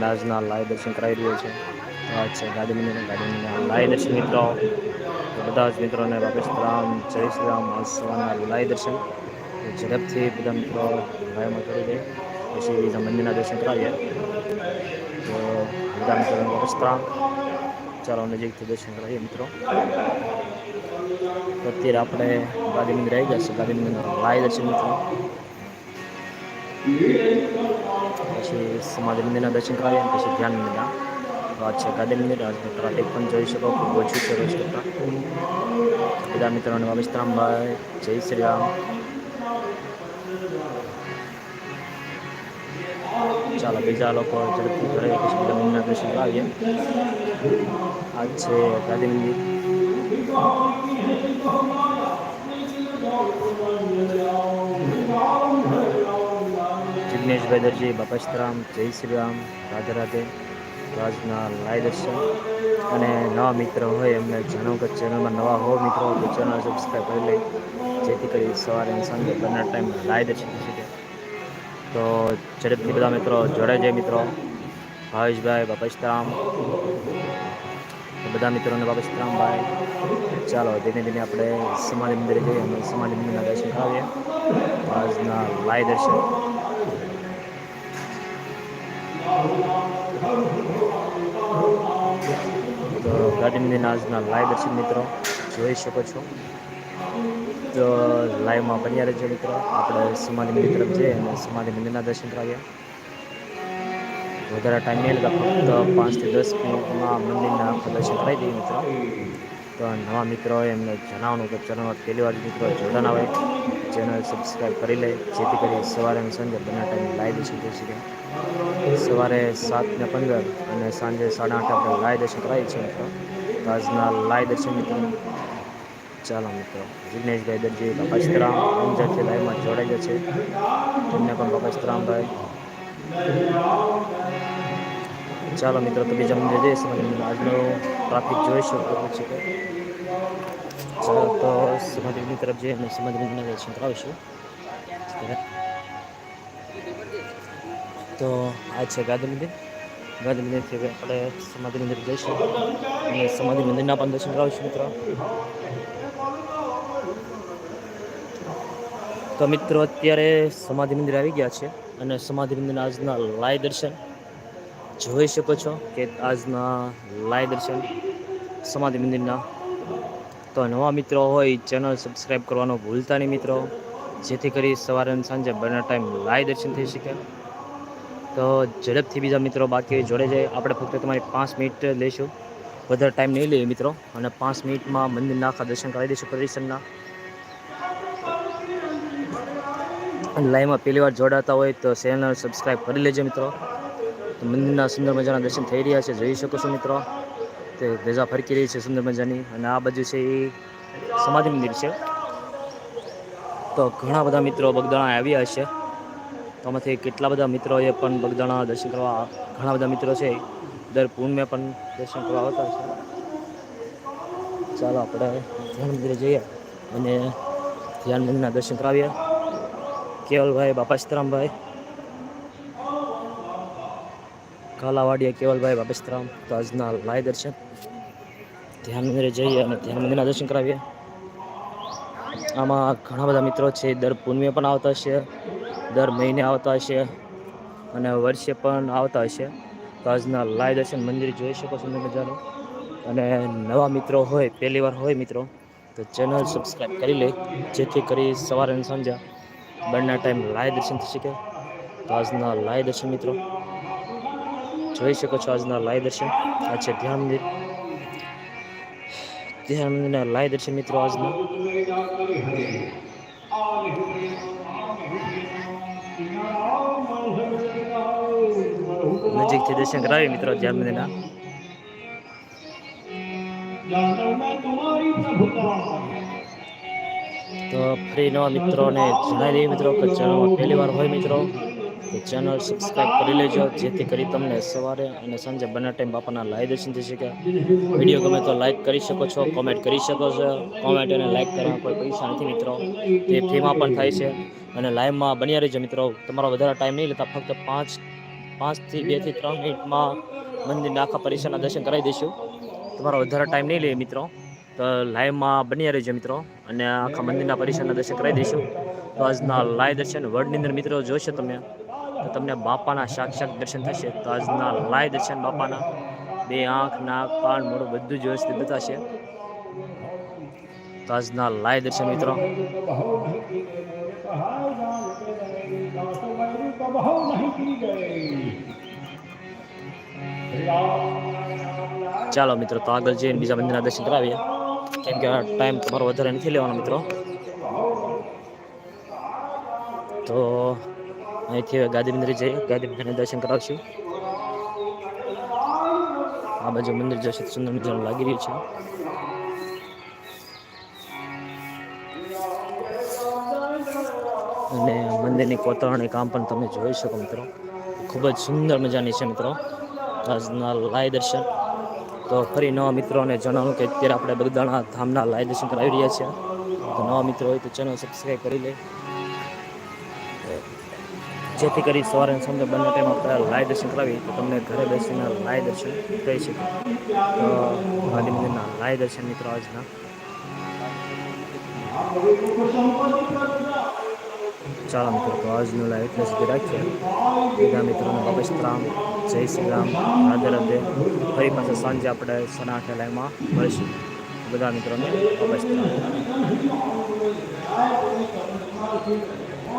નાજના live દર્શન કરાવી રહ્યો છે. વાત છે ગાડી મંદિર, ગાંધી લાઈવ દર્શન મિત્રો. બધા જ મિત્રોને બાપેશ રામ, જય શ્રી રામ સવારના લાઈવ દર્શન. ઝડપથી બધા મિત્રો લાઈવમાં કરી દે. પછી બીજા મંદિરના દર્શન કરાવીએ. તો બધા મિત્રોને બાપેશ રામ. ચાલો નજીકથી દર્શન કરાવીએ મિત્રો. તો અત્યારે આપણે ગાંધી મંદિર આવી જશે ગાંધી મંદિરના લાઈવ દર્શન મિત્રો. પછી સમાધિ મંદિરના દર્શન કરાવીએ અને પછી ધ્યાન મંદિરના વાત છે ગાંધી મંદિર ટ્રાફિક પણ જોઈ શકો ખૂબ ઓછું છે રોજ બધા મિત્રોને બાબિસ્તરામભાઈ જય શ્રી રામ. ચાલો બીજા લોકો ઝડપથી ઘરે પછી બીજા મંદિરના દર્શન કરાવીએ. આ છે ગાંધી મંદિર જિગ્નેશભાઈ દરજી બાપસ્તરામ જય શ્રી રામ, રાધે રાધે. રાજના લાઈ દર્શન અને નવા મિત્ર હોય એમને જણાવું કે ચેનલમાં નવા હો મિત્રો, તો ચેનલ સબસ્ક્રાઈબ કરી લે. જેથી કરી સવારે અને સાંજે બંને ટાઈમ લાઈ દર્શન થઈ શકે. તો ઝડપથી બધા મિત્રો જોડાઈ જાય મિત્રો. ભાવેશભાઈ બાપસ્તરામ બધા મિત્રોને બાપસ્તરામભાઈ ચાલો, ધીમે ધીમે આપણે સમાધિ મંદિરે જઈએ અને સમાધિ મંદિરના દર્શન કરાવીએ. આજના લાઈ દર્શન તો ગાંધી મંદિરના આજના લાઈવ છે મિત્રો. જોઈ શકો છો. તો લાઈવમાં બન્યા રહેજો મિત્રો. આપણે સમાધિ મંદિર તરફ જઈએ અને સમાધિ મંદિરના દર્શન કરાવીએ. વધારે ટાઈમ નહીં લેતા, ફક્ત પાંચથી દસ મિનિટમાં મંદિરના દર્શન કરાવી દઈએ મિત્રો. તો નવા મિત્રો એમને જણાવવાનું કે ચેનલમાં પહેલી વાર મિત્રો જોડાના હોય, ચેનલ સબસ્ક્રાઈબ કરી લે, જેથી કરી સવારે અને સાંજે બંને ટાઈમ લાઈવ દર્શન થઈ શકે. સવારે સાત ને પંદર અને સાંજે સાડા આઠ આપણે લાઈવ દર્શન કરાવીએ છીએ મિત્રો. તો આજના લાઈવ દર્શન મિત્રો. ચાલો મિત્રો, જિગ્નેશભાઈ દરજી બાપાસ્તરામ અંજારથી લાઈવમાં જોડાઈ જશે તેમને પણ બાપાસ્તરામભાઈ ચાલો મિત્રો, તો બીજા મંદિર જઈશ આજનો ટ્રાફિક જોઈ શકો પછી ચાલો, તો સિંહદેવની તરફ જઈએ અને મંદિરના દર્શન કરાવીશું તો આ છે ગાંધી મંદિર. ગાંધી મંદિરથી આપણે સમાધિ મંદિર જઈશું. અને સમાધિ મંદિરના પણ દર્શન કરાવીશું મિત્રો. તો મિત્રો, અત્યારે સમાધિ મંદિર આવી ગયા છે અને સમાધિ મંદિરના આજના લાઈવ દર્શન જોઈ શકો છો કે આજના લાઈવ દર્શન સમાધિ મંદિરના. તો નવા મિત્રો હોય, ચેનલ સબસ્ક્રાઈબ કરવાનો ભૂલતા નહીં મિત્રો. જેથી કરી સવારે અને સાંજે બંને ટાઈમ લાઈવ દર્શન થઈ શકે. તો ઝડપથી બીજા મિત્રો બાકી જોડે જાય આપણે ફક્ત તમારી પાંચ મિનિટ લઈશું. વધારે ટાઈમ નહીં લઈએ મિત્રો. અને પાંચ મિનિટમાં મંદિરના આખા દર્શન કરાવી દઈશું પરિસરના. લાઈવમાં પહેલી વાર જોડાતા હોય તો ચેનલ સબસ્ક્રાઈબ કરી લેજો મિત્રો. મંદિરના સુંદર મજાના દર્શન થઈ રહ્યા છે. જોઈ શકો છો મિત્રો, તે ધજા ફરકી રહી છે સુંદર મજાની અને આ બાજુ છે એ સમાધિ મંદિર છે. તો ઘણા બધા મિત્રો બગદાણા આવ્યા હશે. તો આમાંથી કેટલા બધા મિત્રોએ પણ બગદાણા દર્શન કરવા, ઘણા બધા મિત્રો છે. દર પૂર્ણમે પણ દર્શન કરવા આવતા છે ચાલો આપણે ધ્યાન મંદિરે જઈએ અને ધ્યાન મંદિરના દર્શન કરાવીએ. કેવલભાઈ બાપાસ્તરામભાઈ કાલાવાડિયા, કેવલભાઈ બાપસ્તરામ તો આજના લાય દર્શન ધ્યાન મંદિરે જઈએ અને ધ્યાન મંદિરના દર્શન કરાવીએ. આમાં ઘણા બધા મિત્રો છે, દર પૂનમે પણ આવતા હશે, દર મહિને આવતા હશે અને વર્ષે પણ આવતા હશે. તો આજના લાય દર્શન મંદિર જોઈ શકો છો મજાનું અને નવા મિત્રો હોય, પહેલી વાર હોય મિત્રો, તો ચેનલ સબસ્ક્રાઈબ કરી લે, જેથી કરી સવારે અને સાંજે બંને ટાઈમ લાય દર્શન થઈ શકે. તો આજના લાય દર્શન મિત્રો. જોઈ શકો છો આજના લાય દર્શન. આ છે ધ્યાન મંદિર. ધ્યાન મંદિરના લાય દર્શન મિત્રો આજના. નજીકથી દર્શન કરાવી મિત્રો ધ્યાન મંદિરના. તો ફરી નવા મિત્રોને જણાવી દઈએ મિત્રો કે ચેનલમાં પહેલી વાર હોય મિત્રો. તો ચેનલ સબસ્ક્રાઈબ કરી લેજો, જેથી કરી તમને સવારે અને સાંજે બંને ટાઈમ બાપાના લાઈવ દર્શન થઈ શકે. વીડિયો ગમે તો લાઈક કરી શકો છો કોમેન્ટ કરી શકો છો કોમેન્ટ અને લાઈક કરવા કોઈ પૈસા નથી મિત્રો. તે ફ્રીમાં પણ થાય છે અને લાઈવમાં બન્યા રહેજો મિત્રો. તમારો વધારે ટાઈમ નહીં લેતા, ફક્ત પાંચ પાંચથી બેથી ત્રણ મિનિટમાં મંદિરના આખા પરિસરના દર્શન કરાવી દઈશું. તમારો વધારે ટાઈમ નહીં લે મિત્રો. તો લાઈવમાં બની રહેજો મિત્રો અને આખા મંદિરના પરિસરના દર્શન કરાવી દઈશું. તો આજના લાઈવ દર્શન વર્લ્ડની અંદર મિત્રો જોશો તમે. તો તમને બાપાના સાક્ષાત દર્શન થશે. તો આજના લાય દર્શન બાપાના. બે આંખ, નાક, કાન, મોઢું બધું જ વ્યવસ્થિત બતાશે. તો આજના લાય દર્શન મિત્રો. ચાલો મિત્રો, તો આગળ જઈને બીજા મંદિરના દર્શન કરાવીએ. કેમ કે ટાઈમ તમારો વધારે નથી લેવાનો મિત્રો. તો અહીંથી ગાંધી મંદિરે જઈએ ગાંધી મંદિરને દર્શન કરાવશું. આ બાજુ મંદિર જશે સુંદર મજાનું લાગી રહ્યું છે. અને મંદિરની કોતરણી કામ પણ તમે જોઈ શકો મિત્રો. ખૂબ જ સુંદર મજાની છે મિત્રો. આજના લાય દર્શન. તો ફરી નવા મિત્રોને જણાવું કે અત્યારે આપણે બગદાણા ધામના લાય દર્શન કરાવી રહ્યા છીએ. તો નવા મિત્રો હોય તો ચેનલ સબસ્ક્રાઈબ કરી લે. જેથી કરી સવારે અને સાંજે બંને ટાઈમ આપણે લાય દર્શન કરાવી તો તમને ઘરે બેસીને લાય દર્શન કરી શકે. તો ગાંધી મંદિરના લાય દર્શન મિત્રો આજના. ચાલો મિત્રો, તો આજનું લાઈવ એટલે સુધી રાખીએ. બધા મિત્રોને બાબા રામ, જય શ્રી રામ, રાધે રાધે. ફરી પાછા સાંજે આપણે સાડા આઠે લાઈવમાં મળીશું. બધા મિત્રોને વાપસ રામ.